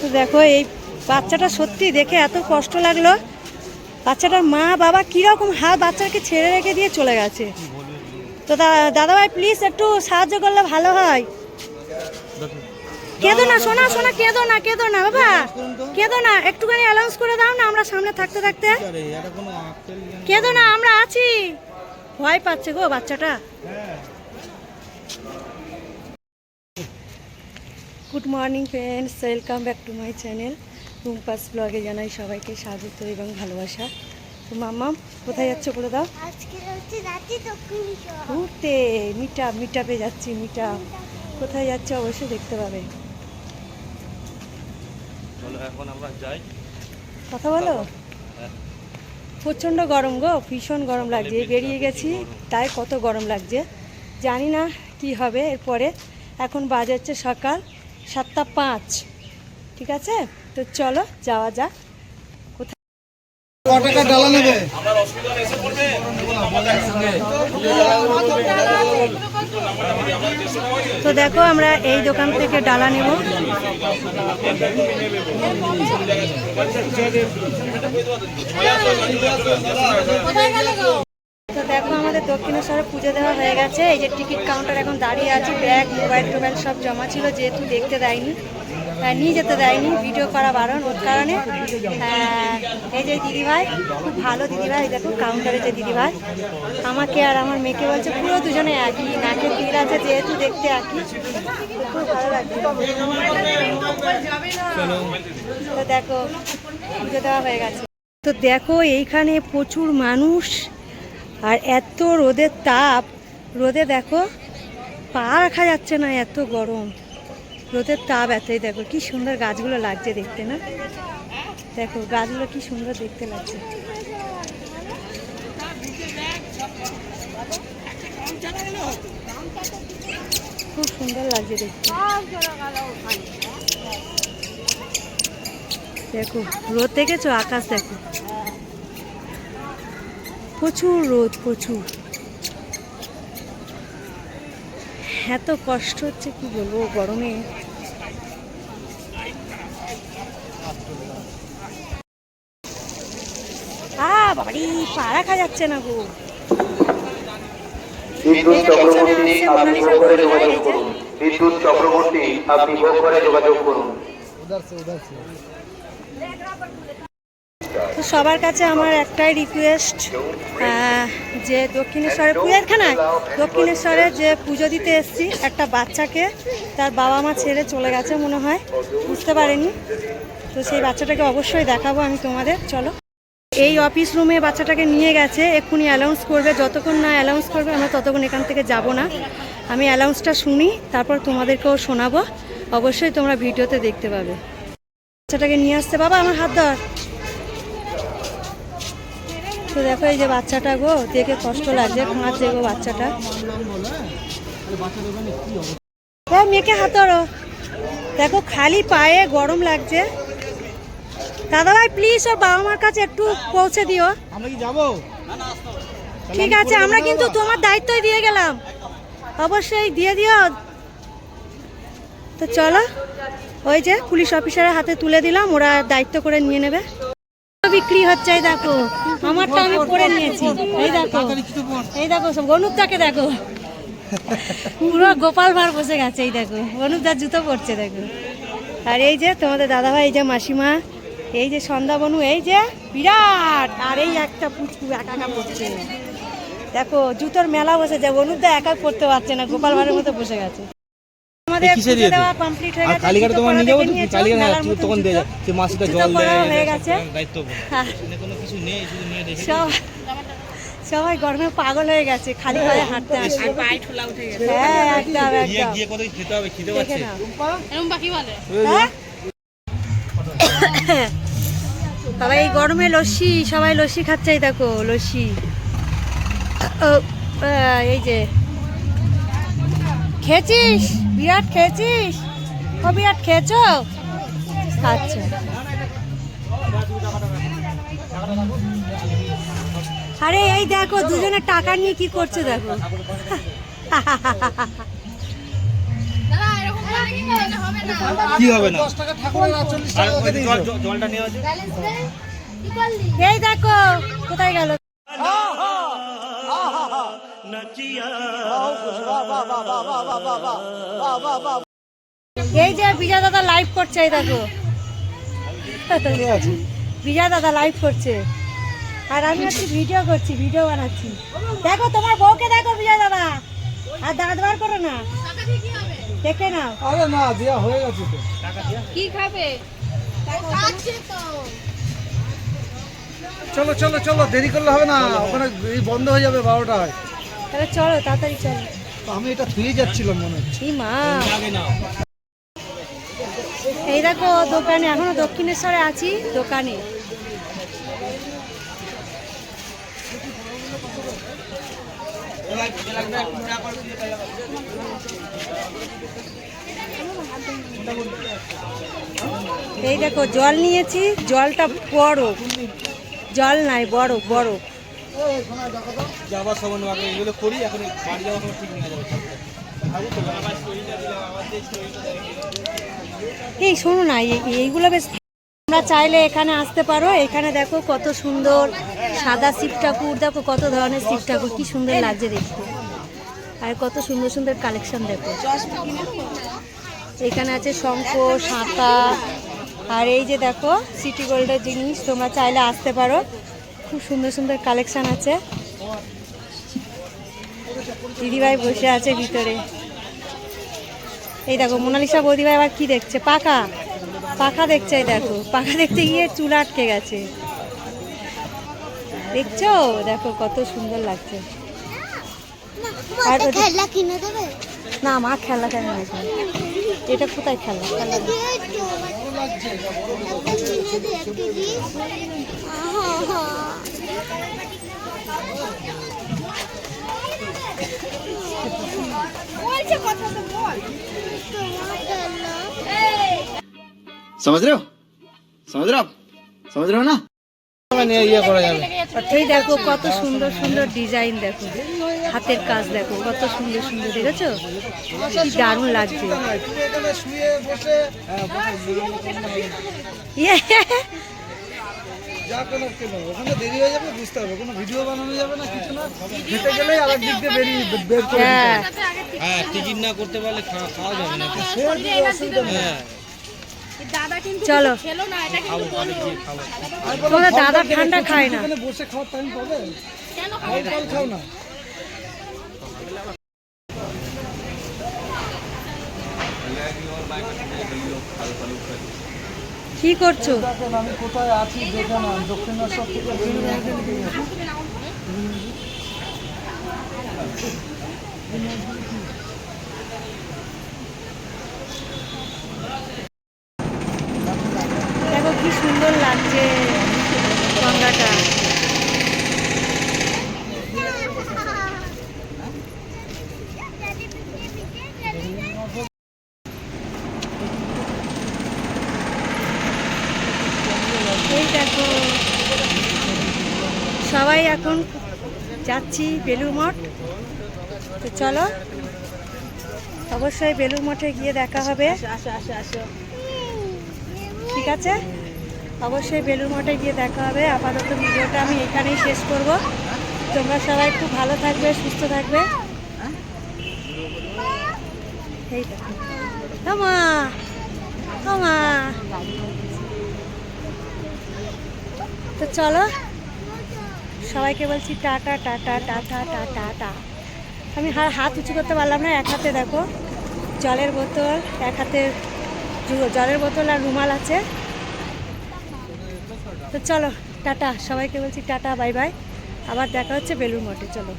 তো দেখো, এই বাচ্চাটা সত্যি দেখে এত কষ্ট লাগল। বাচ্চাটার মা বাবা কীরকম হাত বাচ্চাকে ছেড়ে রেখে দিয়ে চলে গেছে। তো দাদাভাই প্লিজ একটু সাহায্য করলে ভালো হয়। কেঁদো না শোনা শোনা কেঁদো না কেঁদো না, বাবা। কেঁদো না, একটুখানি অ্যালাউন্স করে দাও না, আমরা সামনে থাকতে থাকতে। কেঁদো না, আমরা আছি। ভয় পাচ্ছে গো বাচ্চাটা। Good morning friends welcome back to my channel. রুমপাস ব্লগে জানাই সবাইকে স্বাগত এবং ভালোবাসা। তো মাম্মাম কোথায় যাচ্ছ বলে দাও? আজকে হচ্ছে রাতে দক্ষিণেশ্বর ঘুরতে। মিটা মিটাপে যাচ্ছি মিটা কোথায় যাচ্ছে অবশ্যই দেখতে পাবে। চলো এখন আমরা যাই। কথা বলো। প্রচণ্ড গরম গো ভীষণ গরম লাগছে। বেরিয়ে গেছি তাই কত গরম লাগছে। জানি না কি হবে এরপরে। এখন বাজে হচ্ছে সকাল। সাতটা পাঁচ। ঠিক আছে? তো চলো যাওয়া যাক। ক টাকা ডালা নেবে? তো দেখো আমরা এই দোকান থেকে ডালা নেব। তো দেখো আমাদের দক্ষিণেশ্বরে পুজো দেওয়া হয়ে গেছে। এই যে টিকিট কাউন্টার এখন দাঁড়িয়ে আছে ব্যাগ মোবাইল টোবাইল সব জমা ছিল যেহেতু দেখতে দেয়নি। হ্যাঁ, নিয়ে যেতে দেয়নি ভিডিও করা বারণ ওর কারণে। হ্যাঁ, এই যে দিদিভাই খুব ভালো দিদিভাই দেখো কাউন্টারে যে দিদিভাই। আমাকে আর আমার মেয়েকে বলছে পুরো দুজনে একই নাকে তিল আছে যেহেতু দেখতে একই। খুব ভালো লাগছে। তো দেখো পুজো দেওয়া হয়ে গেছে। তো দেখো এইখানে প্রচুর মানুষ। আর এত রোদের তাপ, রোদে দেখো, পা রাখা যাচ্ছে না এত গরম। রোদের তাপ এতই দেখো, কি সুন্দর গাছগুলো লাগছে দেখতে না? দেখো, গাছগুলো কি সুন্দর দেখতে লাগছে। খুব সুন্দর লাগছে দেখতে। দেখো, রোদ দেখেছ? আকাশ দেখো। প্রচুর রোদ প্রচুর। এত কষ্ট হচ্ছে কি বলব গরমে। আ বাবারি পা রাখা যাচ্ছে না গো। বিদ্যুৎ চক্রবর্তী আপনি ভোগ করে যোগাযোগ করুন। বিদ্যুৎ চক্রবর্তী আপনি ভোগ করে যোগাযোগ করুন। সে সে তো সবার কাছে আমার একটাই রিকোয়েস্ট যে দক্ষিণেশ্বরে পুজোরখানায় দক্ষিণেশ্বরে যে পুজো দিতে এসেছি, একটা বাচ্চাকে তার বাবা মা ছেড়ে চলে গেছে মনে হয়, বুঝতে পারেনি। তো সেই বাচ্চাটাকে অবশ্যই দেখাবো আমি তোমাদের, চলো। এই অফিস রুমে বাচ্চাটাকে নিয়ে গেছে, এক্ষুনি অ্যালাউন্স করবে, যতক্ষণ না অ্যালাউন্স করবে, আমরা ততক্ষণ এখান থেকে যাব না। আমি অ্যালাউন্সটা শুনি, তারপর তোমাদেরকেও শোনাবো, অবশ্যই তোমরা ভিডিওতে দেখতে পাবে। বাচ্চাটাকে নিয়ে আসতে, বাবা, আমার হাত ধর। তো দেখো এই যে বাচ্চাটা গো দেখে কষ্ট লাগছে কাঁদছে গো বাচ্চাটা। হ্যাঁ মেয়েকে হাতরো দেখো খালি পায়ে গরম লাগছে। দাদা ভাই প্লিজ ওর বাবা মার কাছে একটু পৌঁছে দিও। আমরা কি যাব? ঠিক আছে আমরা কিন্তু তোমার দায়িত্বই দিয়ে গেলাম। অবশ্যই দিয়ে দিও। তো চলো ওই যে পুলিশ অফিসারের হাতে তুলে দিলাম ওরা দায়িত্ব করে নিয়ে নেবে। বিক্রি হচ্ছে এই দেখো। আমারটা আমি পরে নিয়েছি। এই দেখো। এই দেখো সব অনুপদাকে দেখো। পুরো গোপাল ভার বসে গেছে এই দেখো। অনুপদার জুতো পরছে দেখো। আর এই যে তোমাদের দাদাভাই এই যে মাসিমা এই যে সন্ধ্যা বনু এই যে বিরাট। আর এই একটা পুচকু একা একা পড়ছে। দেখো জুতোর মেলা বসেছে অনুপদা একা পড়তে পারছে না গোপাল ভাড়ের মতো বসে গেছে। আমাদের কিসে পুজো দেওয়া কমপ্লিট হয়ে গেছে কালীঘাটে তোমার নিয়ে যাব দেখে তো নিয়েছো, কালীঘাটে মেলার তুমি মতন তখন জুতো। দিয়ে সে মাসিটা জল দেয় গেছে। দায়িত্ব কোনো কিছু নেই শুধু নিয়ে দেখে সব সবাই গরমে পাগল হয়ে গেছে খালি পায়ে হাঁটতে আসে হ্যাঁ একদম একদম। গিয়ে কোথায় খেতে হবে? খিদে দেখে পাচ্ছে? নাও। হ্যাঁ? সবাই এই গরমে লস্যি সবাই লস্যি খাচ্ছে দেখো লস্যি। ও, এই যে। খেয়েছিস? বিরাট খেয়েছিস? ও বিরাট খেয়েছো? আচ্ছা। আরে এই দেখো দুজনে টাকা নিয়ে কি করছে দেখো। কি হবে না? জলটা নিয়ে এই দেখো কোথায় গেল? এই যে বিজয় দাদা লাইভ করছে এই দেখো। বিজয় দাদা লাইভ করছে। আর আমি হচ্ছে ভিডিও করছি ভিডিও বানাচ্ছি। দেখো তোমার বউকে দেখো বিজয় দাদা। আর দাঁত বার করো না। দেখে নাও। আরে না দেওয়া হয়ে গেছে তো। টাকা দিয়ে চলো চলো চলো দেরি করলে হবে না। ওখানে এই বন্ধ হয়ে যাবে বারোটায়। তাহলে চলো তাড়াতাড়ি চলো। আমি এটা থুয়ে যাচ্ছিলাম মনে হচ্ছে। মা। এই দেখো দোকানে এখনও দক্ষিণেশ্বরে আছি দোকানে। এই দেখো জল নিয়েছি জলটা বরফ। জল নাই বরফ বরফ। যাবার সময় আগে এগুলো করি এখন বাড়ি যাওয়ার সময় ঠিক নিয়ে যাবে এই শোনো না এই- এইগুলো বেশ তোমরা চাইলে এখানে আসতে পারো। এখানে দেখো কত সুন্দর সাদা শিব ঠাকুর দেখো কত ধরনের শিব ঠাকুর কি সুন্দর লাগছে দেখতে। আর কত সুন্দর সুন্দর কালেকশন দেখো। এখানে আছে শঙ্খ সাঁতা আর এই যে দেখো সিটি গোল্ডের জিনিস তোমরা চাইলে আসতে পারো। খুব সুন্দর সুন্দর কালেকশন আছে। দিদিভাই বসে আছে ভিতরে। এই দেখো মোনালিসা বৌদিভাই আবার কি দেখছে? পাখা। পাখা দেখছে দেখো। পাখা দেখতে গিয়ে চুল আটকে গেছে। দেখছ? দেখো কত সুন্দর লাগছে। আর না মা খেলা কেন এটা কোথায় খেলা খেলা समझ रहे हो समझ रहे हो आप समझ रहे हो ना নিয়ে ইয়ে করা যাবে এই দেখো কত সুন্দর সুন্দর ডিজাইন দেখো হাতের কাজ দেখো কত সুন্দর সুন্দর দেখেছো কি দারুণ লাগছে যা কোনো কেনো ওখানে দেরি হয়ে যাবে বুঝতে হবে। কোনো ভিডিও বানানো যাবে না কিছু না। হেঁটে গেলেই আরেক দিক দিয়ে বেরিয়ে বের করে হ্যাঁ। হবে। হ্যাঁ টিকিট না করতে পারলে খাওয়া যাবে না। আর। হ্যাঁ। চলো। তোমাদের দাদা ঠান্ডা খায় না। এখানে বসে খাওয়ার টাইম পাবে? খাও না। কি করছ? আমি কোথায় আছি দেখে না দক্ষিণেশ্বর থেকে এসে নিয়ে গেছি। দেখো কি সুন্দর লাগছে গঙ্গাটা এই দেখো। সবাই এখন যাচ্ছি বেলুর মঠ। তো চলো, অবশ্যই বেলুর মঠে গিয়ে দেখা হবে। ঠিক আছে? অবশ্যই বেলুর মঠে গিয়ে দেখা হবে। আপাতত ভিডিওটা আমি এখানেই শেষ করব। তোমরা সবাই খুব ভালো থাকবে, সুস্থ থাকবে। এই দেখো। তো চলো, সবাইকে বলছি টাটা টাটা টাটা টাটা টা আমি হাত উঁচু করতে পারলাম না, এক হাতে দেখো, জলের বোতল, এক হাতে জলের বোতল আর রুমাল আছে। তো চলো, টাটা, সবাইকে বলছি টাটা, বাই বাই। আবার দেখা হচ্ছে বেলুর মঠে, চলো।